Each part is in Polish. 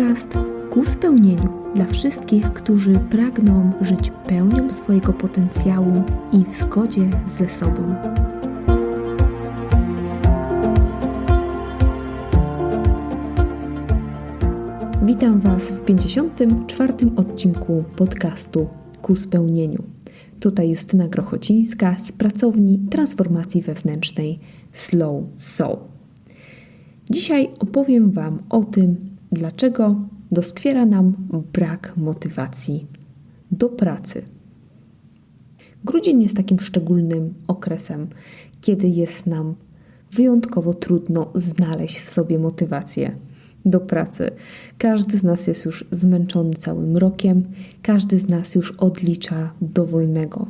Podcast ku spełnieniu dla wszystkich, którzy pragną żyć pełnią swojego potencjału i w zgodzie ze sobą. Witam Was w 54. odcinku podcastu ku spełnieniu. Tutaj Justyna Grochocińska z pracowni transformacji wewnętrznej Slow Soul. Dzisiaj opowiem Wam o tym, dlaczego doskwiera nam brak motywacji do pracy. Grudzień jest takim szczególnym okresem, kiedy jest nam wyjątkowo trudno znaleźć w sobie motywację do pracy. Każdy z nas jest już zmęczony całym rokiem, każdy z nas już odlicza dowolnego.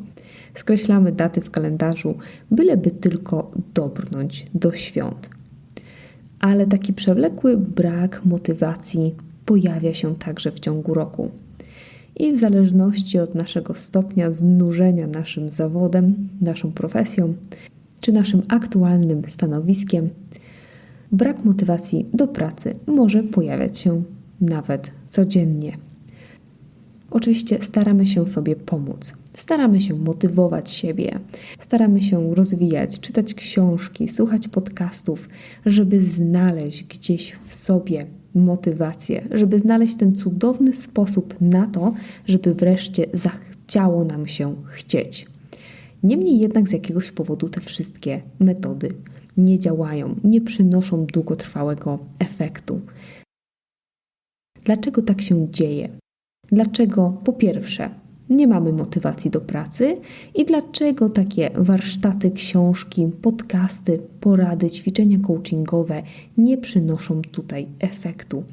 Skreślamy daty w kalendarzu, byleby tylko dobrnąć do świąt. Ale taki przewlekły brak motywacji pojawia się także w ciągu roku. I w zależności od naszego stopnia znużenia naszym zawodem, naszą profesją czy naszym aktualnym stanowiskiem, brak motywacji do pracy może pojawiać się nawet codziennie. Oczywiście staramy się sobie pomóc, staramy się motywować siebie, staramy się rozwijać, czytać książki, słuchać podcastów, żeby znaleźć gdzieś w sobie motywację, żeby znaleźć ten cudowny sposób na to, żeby wreszcie zachciało nam się chcieć. Niemniej jednak z jakiegoś powodu te wszystkie metody nie działają, nie przynoszą długotrwałego efektu. Dlaczego tak się dzieje? Dlaczego po pierwsze nie mamy motywacji do pracy i dlaczego takie warsztaty, książki, podcasty, porady, ćwiczenia coachingowe nie przynoszą tutaj efektu?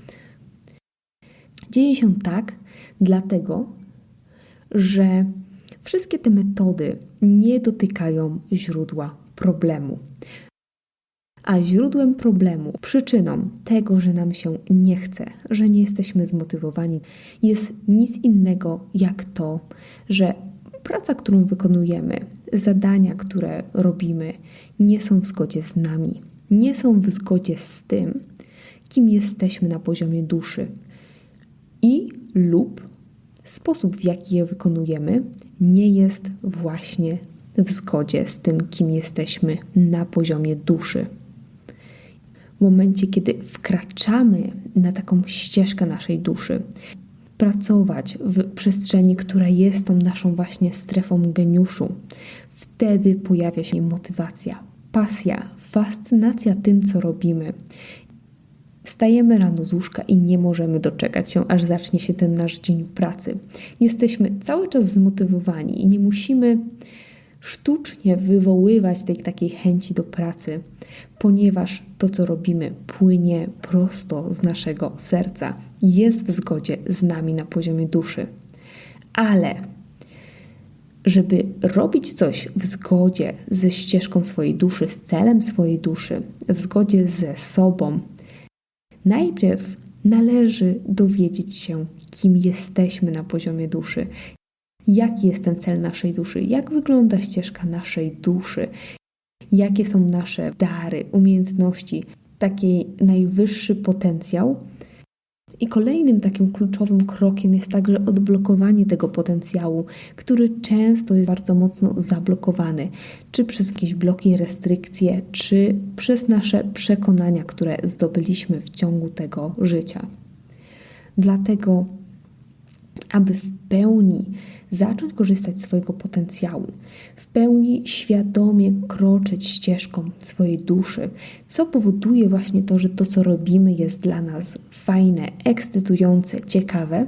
Dzieje się tak, dlatego, że wszystkie te metody nie dotykają źródła problemu. A źródłem problemu, przyczyną tego, że nam się nie chce, że nie jesteśmy zmotywowani, jest nic innego jak to, że praca, którą wykonujemy, zadania, które robimy, nie są w zgodzie z nami, nie są w zgodzie z tym, kim jesteśmy na poziomie duszy i lub sposób, w jaki je wykonujemy, nie jest właśnie w zgodzie z tym, kim jesteśmy na poziomie duszy w momencie, kiedy wkraczamy na taką ścieżkę naszej duszy, pracować w przestrzeni, która jest tą naszą właśnie strefą geniuszu, wtedy pojawia się motywacja, pasja, fascynacja tym, co robimy. Wstajemy rano z łóżka i nie możemy doczekać się, aż zacznie się ten nasz dzień pracy. Jesteśmy cały czas zmotywowani i nie musimy sztucznie wywoływać tej takiej chęci do pracy, ponieważ to, co robimy, płynie prosto z naszego serca, jest w zgodzie z nami na poziomie duszy. Ale żeby robić coś w zgodzie ze ścieżką swojej duszy, z celem swojej duszy, w zgodzie ze sobą, najpierw należy dowiedzieć się, kim jesteśmy na poziomie duszy, jaki jest ten cel naszej duszy, jak wygląda ścieżka naszej duszy, jakie są nasze dary, umiejętności, taki najwyższy potencjał. I kolejnym takim kluczowym krokiem jest także odblokowanie tego potencjału, który często jest bardzo mocno zablokowany, czy przez jakieś bloki, restrykcje, czy przez nasze przekonania, które zdobyliśmy w ciągu tego życia. Dlatego, aby w pełni zacząć korzystać z swojego potencjału, w pełni świadomie kroczyć ścieżką swojej duszy, co powoduje właśnie to, że to, co robimy, jest dla nas fajne, ekscytujące, ciekawe,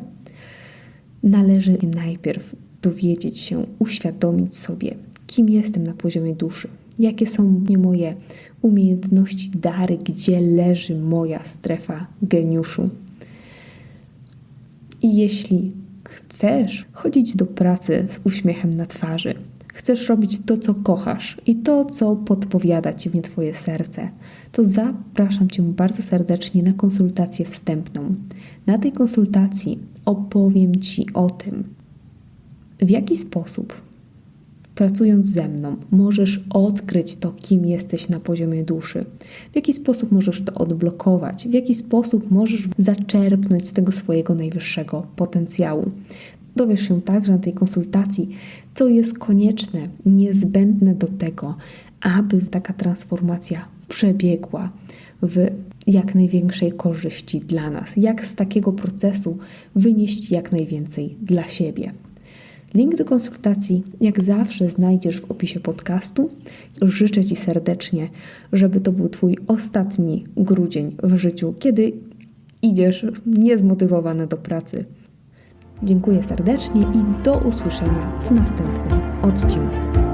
należy najpierw dowiedzieć się, uświadomić sobie, kim jestem na poziomie duszy, jakie są moje umiejętności, dary, gdzie leży moja strefa geniuszu. I jeśli Chcesz chodzić do pracy z uśmiechem na twarzy. Chcesz robić to, co kochasz i to, co podpowiada ci w Twoje serce. To zapraszam Cię bardzo serdecznie na konsultację wstępną. Na tej konsultacji opowiem Ci o tym, w jaki sposób pracując ze mną, możesz odkryć to, kim jesteś na poziomie duszy, w jaki sposób możesz to odblokować, w jaki sposób możesz zaczerpnąć z tego swojego najwyższego potencjału. Dowiesz się także na tej konsultacji, co jest konieczne, niezbędne do tego, aby taka transformacja przebiegła w jak największej korzyści dla nas, jak z takiego procesu wynieść jak najwięcej dla siebie. Link do konsultacji, jak zawsze, znajdziesz w opisie podcastu. Życzę Ci serdecznie, żeby to był Twój ostatni grudzień w życiu, kiedy idziesz niezmotywowana do pracy. Dziękuję serdecznie i do usłyszenia w następnym odcinku.